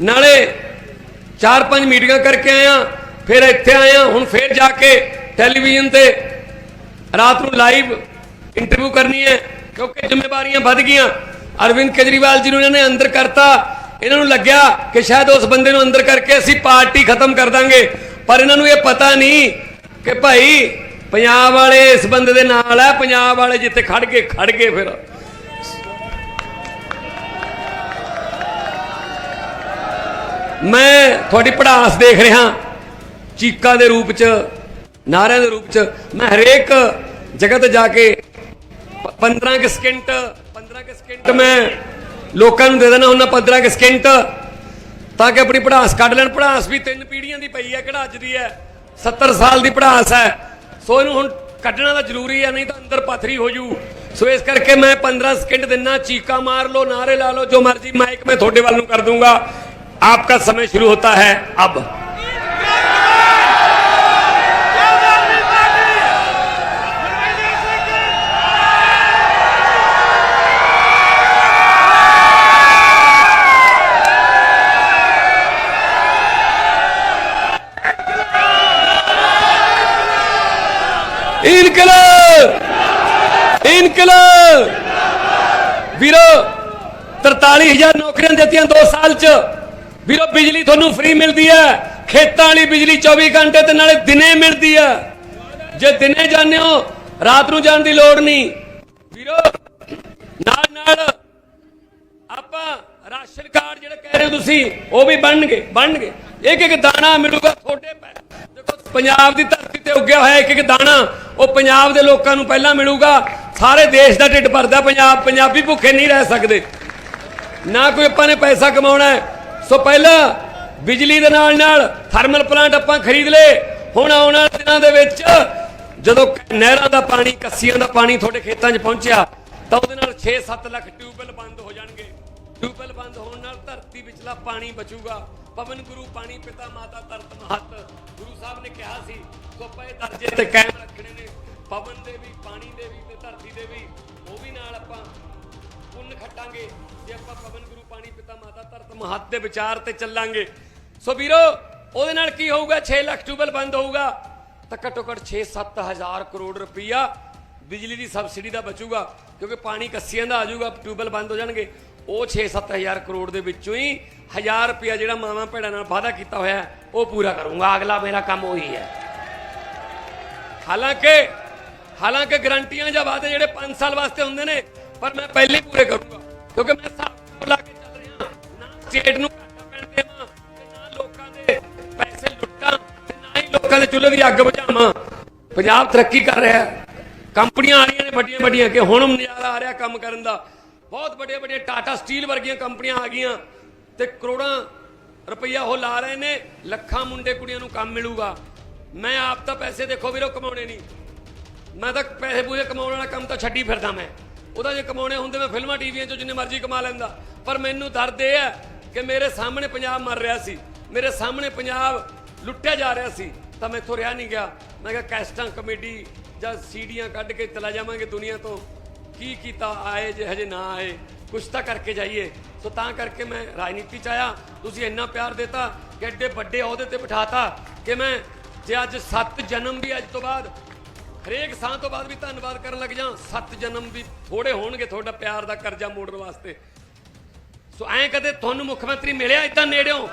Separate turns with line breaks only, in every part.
ਨਾਲੇ ਚਾਰ ਪੰਜ ਮੀਟਿੰਗਾਂ ਕਰਕੇ ਆਇਆ ਫਿਰ ਇੱਥੇ ਆਇਆ ਹੁਣ ਫਿਰ ਜਾ ਕੇ ਟੈਲੀਵਿਜ਼ਨ ਤੇ ਰਾਤ ਨੂੰ ਲਾਈਵ ਇੰਟਰਵਿਊ ਕਰਨੀ ਹੈ, ਕਿਉਂਕਿ ਜ਼ਿੰਮੇਵਾਰੀਆਂ ਵੱਧ ਗਈਆਂ। ਅਰਵਿੰਦ ਕੇਜਰੀਵਾਲ ਜੀ ਨੂੰ ਇਹਨਾਂ ਨੇ ਅੰਦਰ ਕਰਤਾ, ਇਹਨਾਂ ਨੂੰ ਲੱਗਿਆ ਕਿ ਸ਼ਾਇਦ ਉਸ ਬੰਦੇ ਨੂੰ ਅੰਦਰ ਕਰਕੇ ਅਸੀਂ ਪਾਰਟੀ ਖਤਮ ਕਰ ਦਾਂਗੇ, ਪਰ ਇਹਨਾਂ ਨੂੰ ਇਹ ਪਤਾ ਨਹੀਂ ਕਿ ਭਾਈ ਪੰਜਾਬ ਵਾਲੇ ਇਸ ਬੰਦੇ ਦੇ ਨਾਲ ਹੈ ਪੰਜਾਬ ਵਾਲੇ ਜਿੱਥੇ ਖੜ ਗਏ ਖੜ ਗਏ ਫਿਰ। ਮੈਂ ਤੁਹਾਡੀ ਪੜਾਸ ਦੇਖ ਰਿਹਾ। ਚੀਕਾਂ ਦੇ ਰੂਪ ਚ, ਨਾਰਿਆਂ ਦੇ ਰੂਪ ਚ, ਮੈਂ ਹਰੇਕ ਜਗ੍ਹਾ ਤੇ ਜਾ ਕੇ ਪ- 15 ਕਿ ਸਕਿੰਟ 15 ਕਿ ਸਕਿੰਟ ਮੈਂ ਲੋਕਾਂ ਨੂੰ ਦੇ ਦੇਣਾ ਹੁੰਦਾ 15 ਕਿ ਸਕਿੰਟ, ਤਾਂ ਕਿ ਆਪਣੀ ਪੜਾਸ ਕੱਢ ਲੈਣ। ਪੜਾਸ ਵੀ ਤਿੰਨ ਪੀੜ੍ਹੀਆਂ ਦੀ ਪਈ ਹੈ, ਕਿਹੜਾ ਅੱਜ ਦੀ ਹੈ? 70 ਸਾਲ ਦੀ ਪੜਾਸ ਹੈ। ਸੋ ਇਹਨੂੰ ਹੁਣ ਕੱਢਣਾ ਤਾਂ ਜ਼ਰੂਰੀ ਹੈ, ਨਹੀਂ ਤਾਂ ਅੰਦਰ ਪੱਥਰੀ ਹੋ ਜੂ। ਸੋ ਇਸ ਕਰਕੇ ਮੈਂ 15 ਸਕਿੰਟ ਦਿਨਾ, ਚੀਕਾ ਮਾਰ ਲਓ, ਨਾਰੇ ਲਾ ਲਓ, ਜੋ ਮਰਜ਼ੀ ਮਾਈਕ ਮੈਂ ਤੁਹਾਡੇ ਵੱਲ ਨੂੰ ਕਰ ਦੂੰਗਾ। आपका समय शुरू होता है अब। इनकलाब इनकल वीरो तरताली हज़ार नौकरियाँ देती हैं दो साल च। ਵੀਰੋ, ਬਿਜਲੀ ਤੁਹਾਨੂੰ ਫ੍ਰੀ ਮਿਲਦੀ ਹੈ। ਖੇਤਾਂ ਵਾਲੀ ਬਿਜਲੀ 24 ਘੰਟੇ ਤੇ ਨਾਲੇ ਦਿਨੇ ਮਿਲਦੀ ਹੈ। ਜੇ ਦਿਨੇ ਜਾਂਦੇ ਹੋ, ਰਾਤ ਨੂੰ ਜਾਣ ਦੀ ਲੋੜ ਨਹੀਂ। ਵੀਰੋ, ਨਾਲ ਨਾਲ ਆਪਾਂ ਰਾਸ਼ਨ ਕਾਰਡ ਜਿਹੜੇ ਕਹਿ ਰਹੇ ਹੋ ਤੁਸੀਂ, ਉਹ ਵੀ ਬਣਨਗੇ ਬਣਨਗੇ। ਇੱਕ ਇੱਕ ਦਾਣਾ ਮਿਲੂਗਾ ਤੁਹਾਡੇ ਦੇਖੋ, ਪੰਜਾਬ ਦੀ ਧਰਤੀ ਤੇ ਉੱਗਿਆ ਹੋਇਆ ਇੱਕ ਇੱਕ ਦਾਣਾ, ਉਹ ਪੰਜਾਬ ਦੇ ਲੋਕਾਂ ਨੂੰ ਪਹਿਲਾਂ ਮਿਲੂਗਾ। ਸਾਰੇ ਦੇਸ਼ ਦਾ ਢਿੱਡ ਭਰਦਾ, ਪੰਜਾਬ ਪੰਜਾਬੀ ਭੁੱਖੇ ਨਹੀਂ ਰਹਿ ਸਕਦੇ। ਨਾ ਕੋਈ ਆਪਾਂ ਨੇ ਪੈਸਾ ਕਮਾਉਣਾ ਹੈ ਸੋ ਪਹਿਲਾਂ ਬਿਜਲੀ ਦੇ ਨਾਲ ਨਾਲ ਥਰਮਲ ਪਲਾਂਟ ਆਪਾਂ ਖਰੀਦ ਲਏ। ਹੁਣ ਆਉਣ ਵਾਲੇ ਦਿਨਾਂ ਦੇ ਵਿੱਚ ਜਦੋਂ ਨਹਿਰਾਂ ਦਾ ਪਾਣੀ, ਕੱਸੀਆਂ ਦਾ ਪਾਣੀ ਤੁਹਾਡੇ ਖੇਤਾਂ 'ਚ ਪਹੁੰਚਿਆ, ਤਾਂ ਉਹਦੇ ਨਾਲ 6-7 ਲੱਖ ਟਿਊਬਵੈੱਲ ਬੰਦ ਹੋ ਜਾਣਗੇ। ਟਿਊਬਵੈੱਲ ਬੰਦ ਹੋਣ ਨਾਲ ਧਰਤੀ ਵਿਚਲਾ ਪਾਣੀ ਬਚੂਗਾ। ਪਵਨ ਗੁਰੂ, ਪਾਣੀ ਪਿਤਾ, ਮਾਤਾ ਤਰਤ ਮਹਤ। ਗੁਰੂ ਸਾਹਿਬ ਨੇ ਕਿਹਾ ਸੀ ਸੋ ਦਰਜੇ ਤੇ ਕਾਇਮ ਰੱਖਣੇ ਨੇ। ਪਵਨ ਦੇ ਵੀ, ਪਾਣੀ ਦੇ ਵੀ ਤੇ ਧਰਤੀ ਦੇ ਵੀ। ਉਹ ਵੀ ਨਾਲ ਆਪਾਂ ਪੁੰਨ ਖੱਟਾਂਗੇ। ਜੇ ਆਪਾਂ ਪਵਨ ਗੁਰੂ ਪਾਣੀ ਪਿਤਾ ਮਾਤਾ ਧਰਤ ਮਹੱਤ ਦੇ ਵਿਚਾਰ ਤੇ ਚੱਲਾਂਗੇ। ਸੋ ਵੀਰੋ, ਉਹਦੇ ਨਾਲ ਕੀ ਹੋਊਗਾ? 6 ਲੱਖ ਟਿਊਬਲ ਬੰਦ ਹੋਊਗਾ। ਤਾਂ ਘੱਟੋ ਘੱਟ 6-7 ਕਰੋੜ ਰੁਪਈਆ ਬਿਜਲੀ ਦੀ ਸਬਸਿਡੀ ਦਾ ਬਚੂਗਾ, ਕਿਉਂਕਿ ਪਾਣੀ ਕੱਸੀਆਂ ਦਾ ਆ ਜਾਊਗਾ ਟਿਊਬਲ ਬੰਦ ਹੋ ਜਾਣਗੇ। ਉਹ 6-7 ਕਰੋੜ ਦੇ ਵਿੱਚੋਂ ਹੀ 1000 ਰੁਪਈਆ ਜਿਹੜਾ ਮਾਵਾਂ ਭੈਣਾਂ ਨਾਲ ਵਾਅਦਾ ਕੀਤਾ ਹੋਇਆ, ਉਹ ਪੂਰਾ ਕਰੂੰਗਾ। ਅਗਲਾ ਮੇਰਾ ਕੰਮ ਉਹੀ ਹੈ। ਹਾਲਾਂਕਿ ਹਾਲਾਂਕਿ ਗਰੰਟੀਆਂ ਜਾਂ ਵਾਅਦੇ ਜਿਹੜੇ 5 ਸਾਲ ਵਾਸਤੇ ਹੁੰਦੇ ਨੇ, ਪਰ ਮੈਂ ਪਹਿਲੇ ਪੂਰੇ ਕਰੂੰਗਾ, ਕਿਉਂਕਿ ਮੈਂ ਹਿਸਾਬ ਲਾ ਸਟੇਟ ਨੂੰ ਘਾਟਾ ਪੈਣ ਦੇਵਾਂ ਤੇ ਨਾ ਲੋਕਾਂ ਦੇ ਪੈਸੇ ਲੁੱਟਾਂ ਤੇ ਨਾ ਹੀ ਲੋਕਾਂ ਦੇ ਚੁੱਲ੍ਹੇ ਦੀ ਅੱਗ ਬੁਝਾਵਾਂ। ਪੰਜਾਬ ਤਰੱਕੀ ਕਰ ਰਿਹਾ ਹੈ। ਕੰਪਨੀਆਂ ਆ ਰਹੀਆਂ ਨੇ ਵੱਡੀਆਂ ਵੱਡੀਆਂ ਕਿ ਹੁਣ ਨਜ਼ਾਰਾ ਆ ਰਿਹਾ ਕੰਮ ਕਰਨ ਦਾ। ਬਹੁਤ ਵੱਡੇ ਵੱਡੇ ਟਾਟਾ ਸਟੀਲ ਵਰਗੀਆਂ ਕੰਪਨੀਆਂ ਆ ਗਈਆਂ ਤੇ ਕਰੋੜਾਂ ਰੁਪਈਆ ਉਹ ਲਾ ਰਹੇ ਨੇ, ਲੱਖਾਂ ਮੁੰਡੇ ਕੁੜੀਆਂ ਨੂੰ ਕੰਮ ਮਿਲੂਗਾ। ਮੈਂ ਆਪ ਤਾਂ ਪੈਸੇ ਦੇਖੋ ਵੀਰੋ ਕਮਾਉਣੇ ਨਹੀਂ। ਮੈਂ ਤਾਂ ਪੈਸੇ ਪੂਰੇ ਕਮਾਉਣ ਵਾਲਾ ਕੰਮ ਤਾਂ ਛੱਡੀ ਫਿਰਦਾ ਮੈਂ। ਉਹਦਾ ਜੇ ਕਮਾਉਣੇ ਹੁੰਦੇ ਮੈਂ ਫਿਲਮਾਂ, ਟੀਵੀਆਂ 'ਚੋਂ ਜਿੰਨੇ ਮਰਜ਼ੀ ਕਮਾ ਲੈਂਦਾ। ਪਰ ਮੈਨੂੰ ਦਰਦ ਇਹ ਹੈ ਕਿ ਮੇਰੇ ਸਾਹਮਣੇ ਪੰਜਾਬ ਮਰ ਰਿਹਾ ਸੀ, ਮੇਰੇ ਸਾਹਮਣੇ ਪੰਜਾਬ ਲੁੱਟਿਆ ਜਾ ਰਿਹਾ ਸੀ, ਤਾਂ ਮੈਂ ਇੱਥੋਂ ਰਿਹਾ ਨਹੀਂ ਗਿਆ। ਮੈਂ ਕਿਹਾ ਕੈਸਟਾਂ ਕਮੇਡੀ ਜਾਂ ਸੀਡੀਆਂ ਕੱਢ ਕੇ ਚਲਾ ਜਾਵਾਂਗੇ ਦੁਨੀਆ ਤੋਂ। ਕੀ ਕੀਤਾ, ਆਏ ਜੇ ਹਜੇ ਨਾ ਆਏ, ਕੁਛ ਤਾਂ ਕਰਕੇ ਜਾਈਏ। ਸੋ ਤਾਂ ਕਰਕੇ ਮੈਂ ਰਾਜਨੀਤੀ ਚ ਆਇਆ। ਤੁਸੀਂ ਇੰਨਾ ਪਿਆਰ ਦਿੱਤਾ ਕਿ ਐਡੇ ਵੱਡੇ ਅਹੁਦੇ ਤੇ ਬਿਠਾਤਾ ਕਿ ਮੈਂ ਜੇ ਅੱਜ 7 ਜਨਮ ਵੀ ਅੱਜ ਤੋਂ ਬਾਅਦ, ਹਰੇਕ ਸਾਹ ਤੋਂ ਬਾਅਦ ਵੀ ਧੰਨਵਾਦ ਕਰਨ ਲੱਗ ਜਾਂ, ਸੱਤ ਜਨਮ ਵੀ ਥੋੜੇ ਹੋਣਗੇ ਤੁਹਾਡਾ ਪਿਆਰ ਦਾ ਕਰਜ਼ਾ ਮੋੜਨ ਵਾਸਤੇ। ਸੋ ਐਂ ਕਦੇ ਤੁਹਾਨੂੰ ਮੁੱਖ ਮੰਤਰੀ ਮਿਲਿਆ ਇਦਾਂ ਨੇੜਿਓਂ?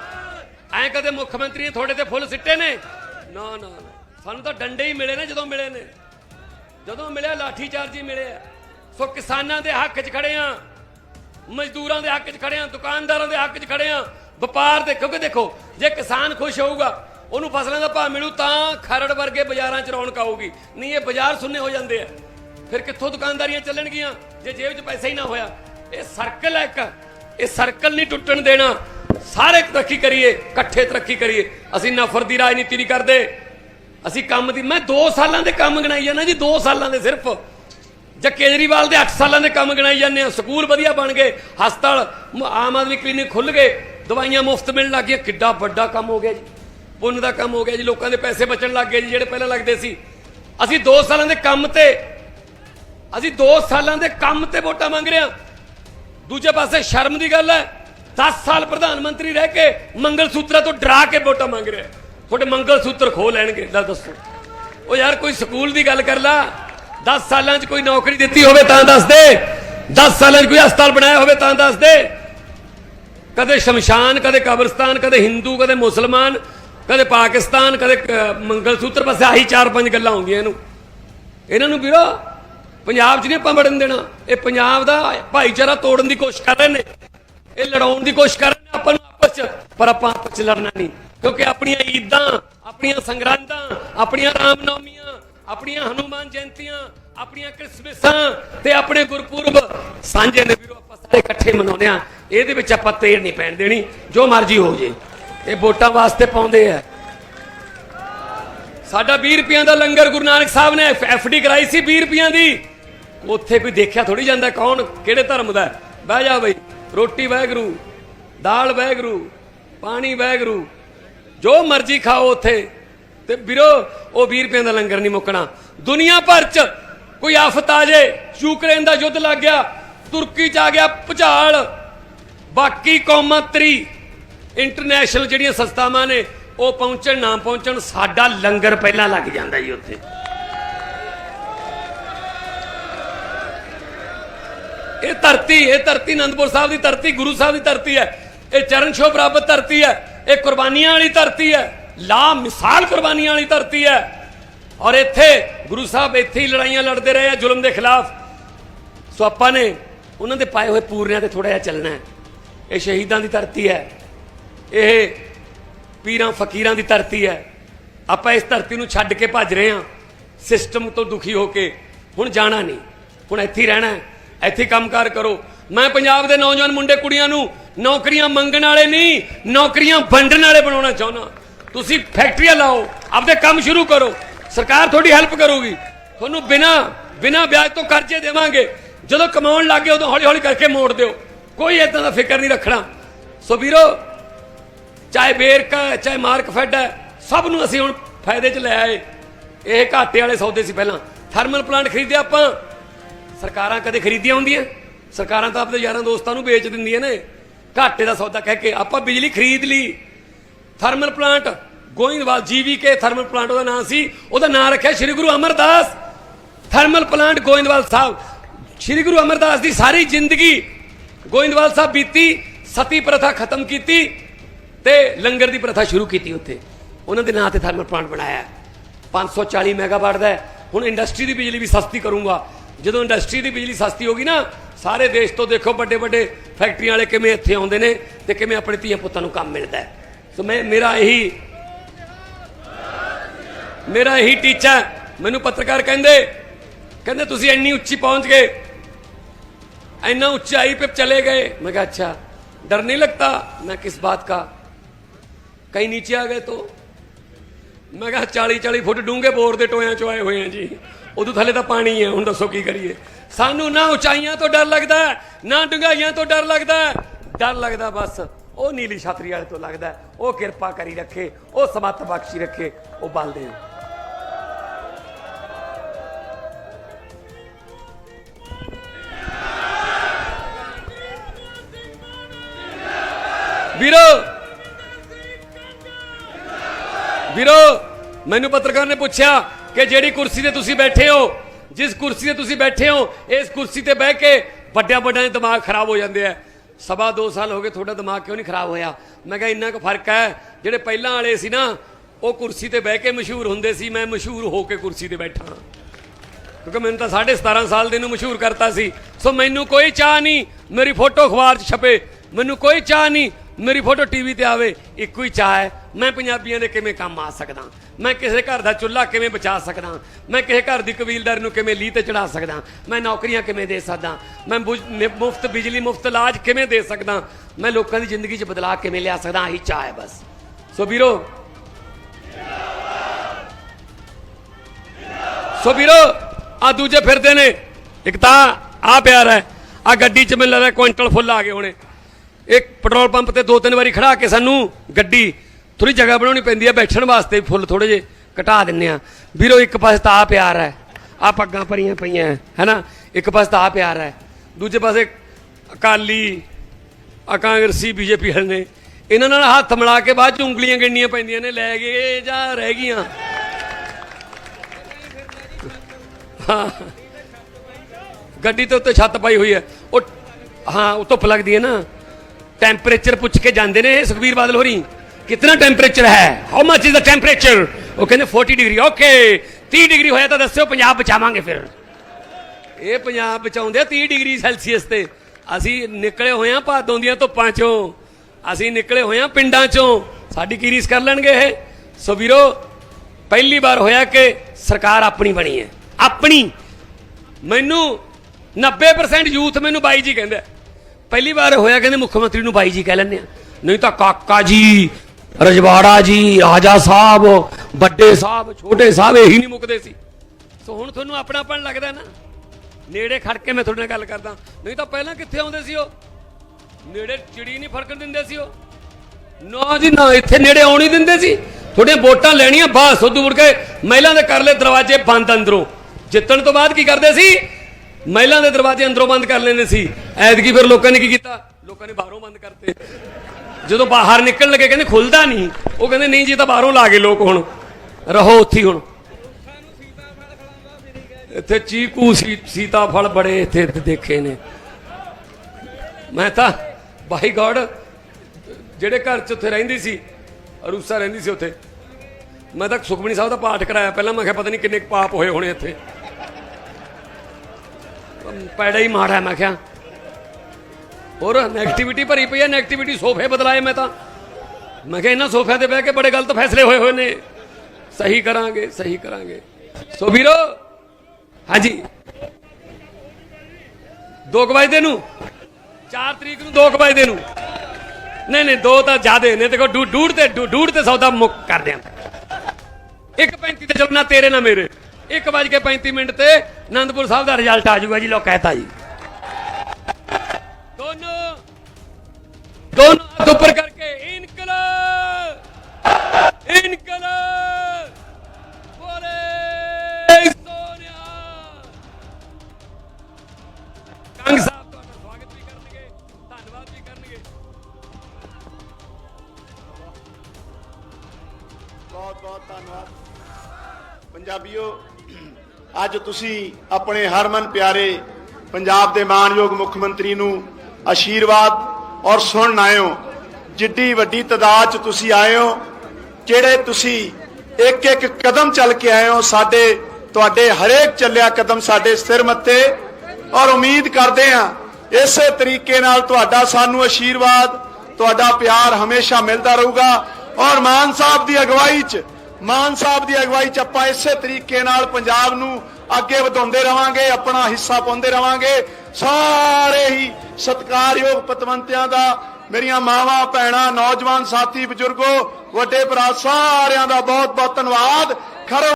ਐਂ ਕਦੇ ਮੁੱਖ ਮੰਤਰੀ ਨੇ ਤੁਹਾਡੇ ਤੇ ਫੁੱਲ ਸਿੱਟੇ ਨੇ? ਨਾ ਨਾ ਸਾਨੂੰ ਤਾਂ ਡੰਡੇ ਹੀ ਮਿਲੇ ਨੇ ਜਦੋਂ ਮਿਲੇ ਨੇ। ਜਦੋਂ ਮਿਲਿਆ, ਲਾਠੀ ਚਾਰਜ ਹੀ ਮਿਲਿਆ ਸੋ ਕਿਸਾਨਾਂ ਦੇ ਹੱਕ 'ਚ ਖੜੇ ਆ। ਮਜ਼ਦੂਰਾਂ ਦੇ ਹੱਕ 'ਚ ਖੜੇ ਆ। ਦੁਕਾਨਦਾਰਾਂ ਦੇ ਹੱਕ 'ਚ ਖੜੇ ਆ। ਵਪਾਰ ਦੇ, ਕਿਉਂਕਿ ਦੇਖੋ, ਜੇ ਕਿਸਾਨ ਖੁਸ਼ ਹੋਊਗਾ, ਉਹਨੂੰ ਫਸਲਾਂ ਦਾ ਭਾਅ ਮਿਲੂ, ਤਾਂ ਖਰੜ ਵਰਗੇ ਬਾਜ਼ਾਰਾਂ 'ਚ ਰੌਣਕ ਆਊਗੀ। ਨਹੀਂ, ਇਹ ਬਾਜ਼ਾਰ ਸੁੰਨੇ ਹੋ ਜਾਂਦੇ ਆ। ਫਿਰ ਕਿੱਥੋਂ ਦੁਕਾਨਦਾਰੀਆਂ ਚੱਲਣਗੀਆਂ? ਜੇ ਜੇਬ 'ਚ ਪੈਸਾ ਹੀ ਨਾ ਹੋਇਆ। ਇਹ ਸਰਕਲ ਹੈ ਇੱਕ। ਇਹ ਸਰਕਲ ਨਹੀਂ ਟੁੱਟਣ ਦੇਣਾ। ਸਾਰੇ ਤਰੱਕੀ ਕਰੀਏ, ਇਕੱਠੇ ਤਰੱਕੀ ਕਰੀਏ। ਅਸੀਂ ਨਫ਼ਰਤ ਦੀ ਰਾਜਨੀਤੀ ਨਹੀਂ ਕਰਦੇ। ਅਸੀਂ ਕੰਮ ਦੀ ਮੈਂ 2 ਸਾਲਾਂ ਦੇ ਕੰਮ ਗਣਾਈ ਜਾਂਦਾ ਜੀ 2 ਸਾਲਾਂ ਦੇ ਸਿਰਫ। ਜਾਂ ਕੇਜਰੀਵਾਲ ਦੇ 8 ਸਾਲਾਂ ਦੇ ਕੰਮ ਗਣਾਈ ਜਾਂਦੇ ਆ। ਸਕੂਲ ਵਧੀਆ ਬਣ ਗਏ, ਹਸਪਤਾਲ ਆਮ ਆਦਮੀ ਕਲੀਨਿਕ ਖੁੱਲ ਗਏ। ਦਵਾਈਆਂ ਮੁਫਤ ਮਿਲਣ ਲੱਗ ਗਈਆਂ। ਕਿੱਡਾ ਵੱਡਾ ਕੰਮ ਹੋ ਗਿਆ ਜੀ। ਪੁੰਨ ਦਾ ਕੰਮ ਹੋ ਗਿਆ ਜੀ। ਲੋਕਾਂ ਦੇ ਪੈਸੇ ਬਚਣ ਲੱਗ ਗਏ ਜੀ, ਜਿਹੜੇ ਪਹਿਲਾਂ ਲੱਗਦੇ ਸੀ। ਅਸੀਂ 2 ਸਾਲਾਂ ਦੇ ਕੰਮ ਤੇ ਅਸੀਂ 2 ਸਾਲਾਂ ਦੇ ਕੰਮ ਤੇ ਵੋਟਾਂ ਮੰਗ ਰਹੇ ਹਾਂ। ਦੂਜੇ ਪਾਸੇ ਸ਼ਰਮ ਦੀ ਗੱਲ ਹੈ 10 ਸਾਲ ਪ੍ਰਧਾਨ ਮੰਤਰੀ ਰਹਿ ਕੇ ਮੰਗਲ ਸੂਤਰਾਂ ਤੋਂ ਡਰਾ ਕੇ ਵੋਟਾਂ ਮੰਗ ਰਿਹਾ ਤੁਹਾਡੇ ਮੰਗਲ ਸੂਤਰ ਖੋ ਲੈਣਗੇ ਲੈ ਦੱਸੋ। ਉਹ ਯਾਰ ਕੋਈ ਸਕੂਲ ਦੀ ਗੱਲ ਕਰ ਲਾ 10 ਸਾਲਾਂ 'ਚ ਕੋਈ ਨੌਕਰੀ ਦਿੱਤੀ ਹੋਵੇ ਤਾਂ ਦੱਸ ਦੇ। 10 ਸਾਲਾਂ 'ਚ ਕੋਈ ਹਸਪਤਾਲ ਬਣਾਇਆ ਹੋਵੇ ਤਾਂ ਦੱਸ ਦੇ। ਕਦੇ ਸ਼ਮਸ਼ਾਨ, ਕਦੇ ਕਬਰਸਤਾਨ, ਕਦੇ ਹਿੰਦੂ, ਕਦੇ ਮੁਸਲਮਾਨ, ਕਦੇ ਪਾਕਿਸਤਾਨ, ਕਦੇ ਕ- ਮੰਗਲ ਸੂਤਰ ਬਸ ਆਹੀ ਚਾਰ ਪੰਜ ਗੱਲਾਂ ਹੁੰਦੀਆਂ ਇਹਨੂੰ। ਇਹਨਾਂ ਨੂੰ ਵੀਰੋ ਪੰਜਾਬ 'ਚ ਨਹੀਂ ਆਪਾਂ ਵੜਨ ਦੇਣਾ। ਇਹ ਪੰਜਾਬ ਦਾ ਭਾਈਚਾਰਾ ਤੋੜਨ ਦੀ ਕੋਸ਼ਿਸ਼ ਕਰ ਰਹੇ ਨੇ। ਇਹ ਲੜਾਉਣ ਦੀ ਕੋਸ਼ਿਸ਼ ਕਰ ਰਹੇ ਨੇ ਆਪਾਂ ਨੂੰ ਆਪਸ 'ਚ, ਪਰ ਆਪਾਂ ਆਪਸ 'ਚ ਲੜਨਾ ਨਹੀਂ। ਕਿਉਂਕਿ ਆਪਣੀਆਂ ਈਦਾਂ, ਆਪਣੀਆਂ ਸੰਗਰਾਂਦਾਂ, ਆਪਣੀਆਂ ਰਾਮਨੌਮੀਆਂ, ਆਪਣੀਆਂ ਹਨੂਮਾਨ ਜਯੰਤੀਆਂ, ਆਪਣੀਆਂ ਕ੍ਰਿਸਮਸਾਂ ਤੇ ਆਪਣੇ ਗੁਰਪੁਰਬ ਸਾਂਝੇ ਨੇ ਵੀਰੋ, ਆਪਾਂ ਸਾਰੇ ਇਕੱਠੇ ਮਨਾਉਂਦੇ ਆ ਇਹਦੇ ਵਿੱਚ ਆਪਾਂ ਤੇੜ ਨਹੀਂ ਪੈਣ ਦੇਣੀ, ਜੋ ਮਰਜ਼ੀ ਹੋ ਜੇ। ਇਹ ਵੋਟਾਂ ਵਾਸਤੇ ਪਾਉਂਦੇ ਆ। ਸਾਡਾ 20 ਰੁਪਈਆਂ ਦਾ ਲੰਗਰ ਗੁਰੂ ਨਾਨਕ ਸਾਹਿਬ ਨੇ ਐਫਡੀ ਕਰਾਈ ਸੀ 20 ਰੁਪਈਆਂ ਦੀ। ਉੱਥੇ ਕੋਈ ਦੇਖਿਆ ਥੋੜੀ ਜਾਂਦਾ ਕੌਣ, ਕਿਹੜੇ ਧਰਮ ਦਾ ਬਹਿ ਜਾ ਬਈ, ਰੋਟੀ ਵੈਗਰੂ ਦਾਲ ਵੈਗਰੂ ਪਾਣੀ ਵੈਗਰੂ ਜੋ ਮਰਜ਼ੀ ਖਾਓ ਉੱਥੇ। ਤੇ ਵੀਰੋ, ਉਹ 20 ਰੁਪਈਆਂ ਦਾ ਲੰਗਰ ਨਹੀਂ ਮੁੱਕਣਾ। ਦੁਨੀਆ ਭਰ ਚ ਕੋਈ ਆਫਤ ਆ ਜੇ, ਯੂਕਰੇਨ ਦਾ ਯੁੱਧ ਲੱਗ ਗਿਆ, ਤੁਰਕੀ ਚ ਆ ਗਿਆ ਭੁਚਾਲ, ਬਾਕੀ ਕੌਮਾਂ ਤਰੀ। ਇੰਟਰਨੈਸ਼ਨਲ ਜਿਹੜੀਆਂ ਸੰਸਥਾਵਾਂ ਨੇ, ਉਹ ਪਹੁੰਚਣ, ਨਾ ਪਹੁੰਚਣ, ਸਾਡਾ ਲੰਗਰ ਪਹਿਲਾਂ ਲੱਗ ਜਾਂਦਾ ਜੀ ਉੱਥੇ। ਇਹ ਧਰਤੀ ਇਹ ਧਰਤੀ ਅਨੰਦਪੁਰ ਸਾਹਿਬ ਦੀ ਧਰਤੀ, ਗੁਰੂ ਸਾਹਿਬ ਦੀ ਧਰਤੀ ਹੈ। ਇਹ ਚਰਨ ਛੋਹ ਪ੍ਰਾਪਤ ਧਰਤੀ ਹੈ। ਇਹ ਕੁਰਬਾਨੀਆਂ ਵਾਲੀ ਧਰਤੀ ਹੈ। ਲਾ ਮਿਸਾਲ ਕੁਰਬਾਨੀਆਂ ਵਾਲੀ ਧਰਤੀ ਹੈ। ਔਰ ਇੱਥੇ ਗੁਰੂ ਸਾਹਿਬ ਇੱਥੇ ਹੀ ਲੜਾਈਆਂ ਲੜਦੇ ਰਹੇ ਆ, ਜ਼ੁਲਮ ਦੇ ਖਿਲਾਫ। ਸੋ ਆਪਾਂ ਨੇ ਉਹਨਾਂ ਦੇ ਪਾਏ ਹੋਏ ਪੂਰਨਿਆਂ ਤੇ ਥੋੜਾ ਜਿਹਾ ਚੱਲਣਾ ਹੈ। ਇਹ ਸ਼ਹੀਦਾਂ ਦੀ ਧਰਤੀ ਹੈ। ਇਹ ਪੀਰਾਂ ਫਕੀਰਾਂ ਦੀ ਧਰਤੀ ਹੈ। ਆਪਾਂ ਇਸ ਧਰਤੀ ਨੂੰ ਛੱਡ ਕੇ ਭੱਜ ਰਹੇ ਹਾਂ। ਸਿਸਟਮ ਤੋਂ ਦੁਖੀ ਹੋ ਕੇ। ਹੁਣ ਜਾਣਾ ਨਹੀਂ। ਹੁਣ ਇੱਥੇ ਹੀ ਰਹਿਣਾ ਹੈ। ਇੱਥੇ ਹੀ ਕੰਮਕਾਰ ਕਰੋ। ਮੈਂ ਪੰਜਾਬ ਦੇ ਨੌਜਵਾਨ ਮੁੰਡੇ ਕੁੜੀਆਂ ਨੂੰ ਨੌਕਰੀਆਂ ਮੰਗਣ ਵਾਲੇ ਨਹੀਂ ਨੌਕਰੀਆਂ ਵੰਡਣ ਵਾਲੇ ਬਣਾਉਣਾ ਚਾਹੁੰਦਾ। ਤੁਸੀਂ ਫੈਕਟਰੀਆਂ ਲਾਓ ਆਪਦੇ ਕੰਮ ਸ਼ੁਰੂ ਕਰੋ। ਸਰਕਾਰ ਤੁਹਾਡੀ ਹੈਲਪ ਕਰੂਗੀ। ਤੁਹਾਨੂੰ ਬਿਨਾ ਬਿਨਾ ਵਿਆਜ ਤੋਂ ਕਰਜ਼ੇ ਦੇਵਾਂਗੇ। ਜਦੋਂ ਕਮਾਉਣ ਲੱਗੇ ਉਦੋਂ ਹੌਲੀ ਹੌਲੀ ਕਰਕੇ ਮੋੜ ਦਿਓ। ਕੋਈ ਇਦਾਂ ਦਾ ਫਿਕਰ ਨਹੀਂ ਰੱਖਣਾ। ਸੋ ਵੀਰੋ ਚਾਹੇ ਵੇਰਕਾ ਹੈ, ਚਾਹੇ ਮਾਰਕ ਫੈਡ ਹੈ ਸਭ ਨੂੰ ਅਸੀਂ ਹੁਣ ਫਾਇਦੇ 'ਚ ਲੈ ਆਏ। ਇਹ ਘਾਟੇ ਵਾਲੇ ਸੌਦੇ ਸੀ ਪਹਿਲਾਂ। ਥਰਮਲ ਪਲਾਂਟ ਖਰੀਦਿਆ ਆਪਾਂ। ਸਰਕਾਰਾਂ ਕਦੇ ਖਰੀਦੀਆਂ ਹੁੰਦੀਆਂ? ਸਰਕਾਰਾਂ ਤਾਂ ਆਪਣੇ ਯਾਰਾਂ ਦੋਸਤਾਂ ਨੂੰ ਵੇਚ ਦਿੰਦੀਆਂ ਨੇ। ਘਾਟੇ ਦਾ ਸੌਦਾ ਕਹਿ ਕੇ ਆਪਾਂ ਬਿਜਲੀ ਖਰੀਦ ਲਈ। Thermal plant Goindwal GVK thermal plant ਉਹਦਾ ਨਾਮ ਸੀ। ਉਹਦਾ ਨਾਮ ਰੱਖਿਆ ਸ੍ਰੀ Guru Amardas. Thermal plant Goindwal Sahib. ਸ੍ਰੀ ਗੁਰੂ ਅਮਰਦਾਸ ਦੀ ਸਾਰੀ ਜ਼ਿੰਦਗੀ ਗੋਇੰਦਵਾਲ ਸਾਹਿਬ ਬੀਤੀ, ਸਤੀ ਪ੍ਰਥਾ ਖਤਮ ਕੀਤੀ ਤੇ ਲੰਗਰ ਦੀ ਪ੍ਰਥਾ ਸ਼ੁਰੂ ਕੀਤੀ ਉੱਥੇ। ਉਹਨਾਂ ਦੇ ਨਾਂ ਤੇ ਥਰਮਲ ਪਲਾਂਟ ਬਣਾਇਆ। ਹੈ। 540 ਮੈਗਾਵਾਟ ਦਾ ਹੁਣ ਇੰਡਸਟਰੀ ਦੀ ਬਿਜਲੀ ਵੀ ਸਸਤੀ ਕਰੂੰਗਾ। ਜਦੋਂ ਇੰਡਸਟਰੀ ਦੀ ਬਿਜਲੀ ਸਸਤੀ ਹੋਗੀ ਨਾ ਸਾਰੇ ਦੇਸ਼ ਤੋਂ ਦੇਖੋ ਵੱਡੇ ਵੱਡੇ ਫੈਕਟਰੀਆਂ ਵਾਲੇ ਕਿਵੇਂ ਇੱਥੇ ਆਉਂਦੇ ਨੇ ਤੇ ਕਿਵੇਂ ਆਪਣੇ ਧੀਆਂ ਪੁੱਤਾਂ ਨੂੰ ਕੰਮ ਮਿਲਦਾ ਹੈ ਸੋ ਮੈਂ ਮੇਰਾ ਇਹੀ ਮੇਰਾ ਇਹੀ ਟੀਚਾ ਹੈ। ਮੈਨੂੰ ਪੱਤਰਕਾਰ ਕਹਿੰਦੇ ਕਹਿੰਦੇ ਤੁਸੀਂ ਇੰਨੀ ਉੱਚੀ ਪਹੁੰਚ ਗਏ ਇੰਨਾ ऊंचाई पे चले गए मैं कहा अच्छा डर नहीं लगता मैं किस बात का कहीं नीचे आ गए तो ਮੈਂ ਕਿਹਾ 40 40 ਫੁੱਟ ਡੂੰਘੇ ਬੋਰ ਦੇ ਟੋਇਆਂ ਚੋਂ ਆਏ ਹੋਏ ਆ ਜੀ। ਉਦੋਂ ਥੱਲੇ ਤਾਂ ਪਾਣੀ ਹੈ ਹੁਣ ਦੱਸੋ ਕੀ ਕਰੀਏ। ਸਾਨੂੰ ਨਾ ਉਚਾਈਆਂ ਤੋਂ ਡਰ ਲੱਗਦਾ, ਨਾ ਡੂੰਘਾਈਆਂ ਤੋਂ ਡਰ ਲੱਗਦਾ। ਡਰ ਲੱਗਦਾ ਬਸ, ਉਹ ਨੀਲੀ ਛਤਰੀ ਵਾਲੇ ਤੋਂ ਲੱਗਦਾ। ਉਹ ਕਿਰਪਾ ਕਰੀ ਰੱਖੇ, ਉਹ ਸਮੱਤ ਬਖਸ਼ੀ ਰੱਖੇ, ਉਹ ਬਲ ਦੇ ਵੀਰੋ ਵੀਰੋ, ਮੈਨੂੰ ਪੱਤਰਕਾਰ ਨੇ ਪੁੱਛਿਆ ਕਿ ਜਿਹੜੀ ਕੁਰਸੀ ਤੇ ਤੁਸੀਂ ਬੈਠੇ ਹੋ, ਜਿਸ ਕੁਰਸੀ ਤੇ ਤੁਸੀਂ ਬੈਠੇ ਹੋ, ਇਸ ਕੁਰਸੀ ਤੇ ਬਹਿ ਕੇ ਵੱਡਿਆਂ ਵੱਡਿਆਂ ਦੇ ਦਿਮਾਗ ਖਰਾਬ ਹੋ ਜਾਂਦੇ ਆ। ਸਵਾ 2 ਸਾਲ ਹੋ ਗਏ ਤੁਹਾਡਾ ਦਿਮਾਗ ਕਿਉਂ ਨਹੀਂ ਖਰਾਬ ਹੋਇਆ? ਮੈਂ ਕਿਹਾ ਇੰਨਾ ਕੁ ਫ਼ਰਕ ਹੈ, ਜਿਹੜੇ ਪਹਿਲਾਂ ਵਾਲੇ ਸੀ ਨਾ, ਉਹ ਕੁਰਸੀ ਤੇ ਬਹਿ ਕੇ ਮਸ਼ਹੂਰ ਹੁੰਦੇ ਸੀ, ਮੈਂ ਮਸ਼ਹੂਰ ਹੋ ਕੇ ਕੁਰਸੀ ਤੇ ਬੈਠਾ ਕਿਉਂਕਿ ਮੈਨੂੰ ਤਾਂ 17.5 ਸਾਲ ਦੇ ਨੂੰ ਮਸ਼ਹੂਰ ਕਰਤਾ ਸੀ। ਸੋ ਮੈਨੂੰ ਕੋਈ ਚਾਹ ਨਹੀਂ, ਮੇਰੀ ਫੋਟੋ ਅਖਬਾਰ 'ਚ ਛਪੇ। ਮੈਨੂੰ ਕੋਈ ਚਾਹ ਨਹੀਂ ਮੇਰੀ ਫੋਟੋ ਟੀਵੀ ਤੇ ਆਵੇ, ਇੱਕੋ ਹੀ ਚਾਹ ਹੈ। ਮੈਂ ਪੰਜਾਬੀਆਂ ਦੇ ਕਿਵੇਂ ਕੰਮ ਆ ਸਕਦਾ? ਮੈਂ ਕਿਸੇ ਘਰ ਦਾ ਚੁੱਲ੍ਹਾ ਕਿਵੇਂ ਬਚਾ ਸਕਦਾ? ਮੈਂ ਕਿਸੇ ਘਰ ਦੀ ਕਬੀਲਦਾਰੀ ਨੂੰ ਕਿਵੇਂ ਲੀਹ ਤੇ ਚੜਾ ਸਕਦਾ? ਮੈਂ ਨੌਕਰੀਆਂ ਕਿਵੇਂ ਦੇ ਸਕਦਾ? ਮੈਂ ਮੁਫਤ, ਬਿਜਲੀ ਮੁਫਤ ਇਲਾਜ ਕਿਵੇਂ ਦੇ ਸਕਦਾ? ਮੈਂ ਲੋਕਾਂ ਦੀ ਜ਼ਿੰਦਗੀ 'ਚ ਬਦਲਾਅ ਕਿਵੇਂ ਲਿਆ ਸਕਦਾ? ਆਹੀ ਚਾਹ ਹੈ ਬਸ। ਸੋ ਵੀਰੋ ਸੋ ਵੀਰੋ ਆ ਦੂਜੇ ਫਿਰਦੇ ਨੇ। ਇੱਕ ਤਾਂ ਆ ਪਿਆਰ ਹੈ। ਆ ਗੱਡੀ 'ਚ ਮੈਨੂੰ ਲੱਗਦਾ ਕੁਇੰਟਲ ਫੁੱਲ ਆ ਗਏ ਹੋਣੇ। ਇੱਕ ਪੈਟਰੋਲ ਪੰਪ ਤੇ ਦੋ ਤਿੰਨ ਵਾਰੀ ਖੜਾ ਕੇ ਸਾਨੂੰ ਗੱਡੀ ਥੋੜੀ ਜਗ੍ਹਾ ਬਣਾਉਣੀ ਪੈਂਦੀ ਹੈ ਬੈਠਣ ਵਾਸਤੇ ਫੁੱਲ ਥੋੜੇ ਜੇ ਘਟਾ ਦਿੰਨੇ ਆ। ਵੀਰੋ, ਇੱਕ ਪਾਸੇ ਤਾਂ ਆ ਪਿਆਰ ਹੈ। ਆ ਪੱਗਾਂ ਭਰੀਆਂ ਪਈਆਂ ਹੈ ਹੈਨਾ ਇੱਕ ਪਾਸੇ ਤਾਂ ਆ ਪਿਆਰ ਹੈ। ਦੂਜੇ ਪਾਸੇ ਅਕਾਲੀ ਆ ਕਾਂਗਰਸੀ ਬੀਜੇਪੀ ਵਾਲੇ ਨੇ, ਇਹਨਾਂ ਨਾਲ ਹੱਥ ਮਿਲਾ ਕੇ ਬਾਅਦ ਚ ਉਂਗਲੀਆਂ ਗਿਣਨੀਆਂ ਪੈਂਦੀਆਂ ਨੇ, ਲੈ ਗਏ ਜਾਂ ਰਹਿ ਗਈਆਂ। ਹਾਂ। ਗੱਡੀ ਤੇ ਉੱਤੇ ਛੱਤ ਪਾਈ ਹੋਈ ਹੈ। ਉਹ, ਹਾਂ, ਉਹ ਧੁੱਪ ਲੱਗਦੀ ਹੈ ਨਾ। ਟੈਂਪਰੇਚਰ ਪੁੱਛ ਕੇ ਜਾਂਦੇ ਨੇ, ਸੁਖਬੀਰ ਬਾਦਲ ਹੋਰੀ ਕਿੰਨਾ ਟੈਂਪਰੇਚਰ ਹੈ? How much is the temperature ਉਹ ਕਹਿੰਦੇ 40 ਡਿਗਰੀ ਓਕੇ 30 ਡਿਗਰੀ ਹੋਇਆ ਤਾਂ ਦੱਸਿਓ, ਪੰਜਾਬ ਬਚਾਵਾਂਗੇ ਫਿਰ। ਇਹ ਪੰਜਾਬ ਬਚਾਉਂਦੇ ਆ 30 ਡਿਗਰੀ ਸੈਲਸੀਅਸ ਤੇ। ਅਸੀਂ ਨਿਕਲੇ ਹੋਏ ਆ ਭਾਦੋਂ ਦੀਆਂ ਧੁੱਪਾਂ ਚੋਂ। ਅਸੀਂ ਨਿਕਲੇ ਹੋਏ ਆ ਪਿੰਡਾਂ ਚੋਂ। ਸਾਡੀ ਕੀ ਰੀਸ ਕਰ ਲੈਣਗੇ ਇਹ? ਸੋ ਵੀਰੋ, ਪਹਿਲੀ ਵਾਰ ਹੋਇਆ ਕਿ ਸਰਕਾਰ ਆਪਣੀ ਬਣੀ ਹੈ। ਆਪਣੀ। ਮੈਨੂੰ 90% ਯੂਥ ਮੈਨੂੰ ਬਾਈ ਜੀ ਕਹਿੰਦਾ ਪਹਿਲੀ ਵਾਰ ਹੋਇਆ ਕਹਿੰਦੇ ਮੁੱਖ ਮੰਤਰੀ ਨੂੰ ਬਾਈ ਜੀ ਕਹਿ ਲੈਂਦੇ ਆ। ਨਹੀਂ ਤਾਂ ਕਾਕਾ ਜੀ, ਰਜਵਾੜਾ ਜੀ, ਰਾਜਾ ਸਾਹਿਬ, ਵੱਡੇ ਸਾਹਿਬ, ਛੋਟੇ ਸਾਹਿਬ ਇਹੀ ਨਹੀਂ ਮੁੱਕਦੇ ਸੀ। ਸੋ ਹੁਣ ਤੁਹਾਨੂੰ ਆਪਣਾਪਣ ਲੱਗਦਾ ਨਾ। ਨੇੜੇ ਖੜ ਕੇ ਮੈਂ ਤੁਹਾਡੇ ਨਾਲ ਗੱਲ ਕਰਦਾ। ਨਹੀਂ ਤਾਂ ਪਹਿਲਾਂ ਕਿੱਥੇ ਆਉਂਦੇ ਸੀ ਉਹ? ਨੇੜੇ ਚਿੜੀ ਨਹੀਂ ਫੜਕਣ ਦਿੰਦੇ ਸੀ ਉਹ। ਨਾ ਜੀ, ਨਾ ਇੱਥੇ ਨੇੜੇ ਆਉਣ ਹੀ ਦਿੰਦੇ ਸੀ। ਤੁਹਾਡੀਆਂ ਵੋਟਾਂ ਲੈਣੀਆਂ, ਬਸ, ਉਦੋਂ ਮੁੜ ਕੇ ਮਹਿਲਾ ਦੇ ਕਰ ਲਏ ਦਰਵਾਜ਼ੇ ਬੰਦ ਅੰਦਰੋਂ। ਜਿੱਤਣ ਤੋਂ ਬਾਅਦ ਕੀ ਕਰਦੇ ਸੀ? ਮਹਿਲਾਂ ਦੇ ਦਰਵਾਜ਼ੇ ਅੰਦਰੋਂ ਬੰਦ ਕਰ ਲੈਂਦੇ ਸੀ। ਐਤਕੀ ਫਿਰ ਲੋਕਾਂ ਨੇ ਕੀ ਕੀਤਾ? ਲੋਕਾਂ ਨੇ ਬਾਹਰੋਂ ਬੰਦ ਕਰਤੇ। ਜਦੋਂ ਬਾਹਰ ਨਿਕਲਣ ਲੱਗੇ, ਕਹਿੰਦੇ ਖੁੱਲਦਾ ਨਹੀਂ। ਉਹ ਕਹਿੰਦੇ, ਨਹੀਂ ਜੀ ਤਾਂ ਬਾਹਰੋਂ ਲਾ ਗਏ ਲੋਕ ਹੁਣ। ਰਹੋ ਉੱਥੇ ਹੁਣ। ਇੱਥੇ ਚੀਕੂ ਸੀ ਸੀਤਾ ਫਲ ਬੜੇ ਇੱਥੇ ਦੇਖੇ ਨੇ। ਮੈਂ ਤਾਂ, ਬਾਈ ਗੋਡ ਜਿਹੜੇ ਘਰ ਚ ਉੱਥੇ ਰਹਿੰਦੀ ਸੀ, ਅਰੂਸਾ ਰਹਿੰਦੀ ਸੀ ਉੱਥੇ। ਮੈਂ ਤਾਂ ਸੁਖਮਨੀ ਸਾਹਿਬ ਦਾ ਪਾਠ ਕਰਾਇਆ। ਪਹਿਲਾਂ ਮੈਂ ਕਿਹਾ, ਪਤਾ ਨਹੀਂ ਕਿੰਨੇ ਕੁ ਪਾਪ ਹੋਏ ਹੋਣੇ ਇੱਥੇ। ਪੈੜਾ ਹੀ ਮਾੜਾ ਮੈਂ ਕਿਹਾ। ਹੋਰ ਨੈਗੇਟਿਵਿਟੀ ਭਰੀ ਪਈ ਹੈ ਨੈਗੇਟਿਵਿਟੀ ਸੋਫੇ ਬਦਲਾਏ ਮੈਂ ਤਾਂ। ਮੈਂ ਕਿਹਾ, ਇਹਨਾਂ ਸੋਫਿਆਂ ਤੇ ਬਹਿ ਕੇ ਬੜੇ ਗਲਤ ਫੈਸਲੇ ਹੋਏ ਹੋਏ ਨੇ। ਸਹੀ ਕਰਾਂਗੇ ਸਹੀ ਕਰਾਂਗੇ। ਸੋ ਵੀਰੋ, ਹਾਂਜੀ। 2 ਵਜੇ ਨੂੰ। 4 ਤਰੀਕ ਨੂੰ 2 ਵਜੇ ਨੂੰ। ਨਹੀਂ ਨਹੀਂ, ਦੋ ਤਾਂ ਜ਼ਿਆਦੇ ਨੇ ਦੇਖੋ ਡੂ- ਡੂਢ ਤੇ ਡੂ- ਡੂਢ ਤੇ ਸੌਦਾ ਮੁੱਕ ਕਰਦੇ ਆਂ 1.35 ਤੇ ਚੱਲਣਾ ਤੇਰੇ ਨਾ ਮੇਰੇ। 1 ਵਜ ਕੇ 35 ਮਿੰਟ ਤੇ ਆਨੰਦਪੁਰ ਸਾਹਿਬ ਦਾ ਰਿਜ਼ਲਟ ਆ ਜਾਊਗਾ ਜੀ ਲੋ ਕਹਿਤਾ ਜੀ। ਦੋਨੋਂ ਦੋਨੋਂ ਹੱਥ ਉੱਪਰ ਕਰਕੇ ਇਨਕਲਾਬ ਇਨਕਲਾਬ। ਬੋਲੇ ਸੋਨਿਆ ਕੰਗ ਸਾਹਿਬ ਤੁਹਾਡਾ ਸਵਾਗਤ ਵੀ ਕਰਨਗੇ, ਧੰਨਵਾਦ ਵੀ ਕਰਨਗੇ।
ਬਹੁਤ ਬਹੁਤ ਧੰਨਵਾਦ। ਪੰਜਾਬੀਓ ਅੱਜ ਤੁਸੀਂ ਆਪਣੇ ਹਰਮਨ ਪਿਆਰੇ ਪੰਜਾਬ ਦੇ ਮਾਨਯੋਗ ਮੁੱਖ ਮੰਤਰੀ ਨੂੰ ਆਸ਼ੀਰਵਾਦ ਔਰ ਸੁਣਨ ਆਏ ਹੋ ਜਿੱਡੀ ਵੱਡੀ ਤਾਦਾਦ ਚ ਤੁਸੀਂ ਆਏ ਹੋ, ਜਿਹੜੇ ਤੁਸੀਂ ਇੱਕ ਇੱਕ ਕਦਮ ਚੱਲ ਕੇ ਆਏ ਹੋ, ਸਾਡੇ, ਤੁਹਾਡੇ ਹਰੇਕ ਚੱਲਿਆ ਕਦਮ ਸਾਡੇ ਸਿਰ ਮੱਤੇ ਔਰ ਉਮੀਦ ਕਰਦੇ ਹਾਂ, ਇਸੇ ਤਰੀਕੇ ਨਾਲ ਤੁਹਾਡਾ ਸਾਨੂੰ ਆਸ਼ੀਰਵਾਦ ਤੁਹਾਡਾ ਪਿਆਰ ਹਮੇਸ਼ਾ ਮਿਲਦਾ ਰਹੂਗਾ। ਔਰ ਮਾਨ ਸਾਹਿਬ ਦੀ ਅਗਵਾਈ 'ਚ ਮਾਨ ਸਾਹਿਬ ਦੀ ਅਗਵਾਈ 'ਚ ਆਪਾਂ ਇਸੇ ਤਰੀਕੇ ਨਾਲ ਪੰਜਾਬ ਨੂੰ ਅੱਗੇ ਵਧਾਉਂਦੇ ਰਵਾਂਗੇ, ਆਪਣਾ ਹਿੱਸਾ ਪਾਉਂਦੇ ਰਵਾਂਗੇ। ਸਾਰੇ ਹੀ ਸਤਿਕਾਰਯੋਗ ਪਤਵੰਤਿਆਂ ਦਾ, ਮੇਰੀਆਂ ਮਾਵਾਂ, ਭੈਣਾਂ, ਨੌਜਵਾਨ, ਸਾਥੀ, ਬਜ਼ੁਰਗੋ, ਵੱਡੇ ਭਰਾ, ਸਾਰਿਆਂ ਦਾ ਬਹੁਤ ਬਹੁਤ ਧੰਨਵਾਦ। ਖਰੋ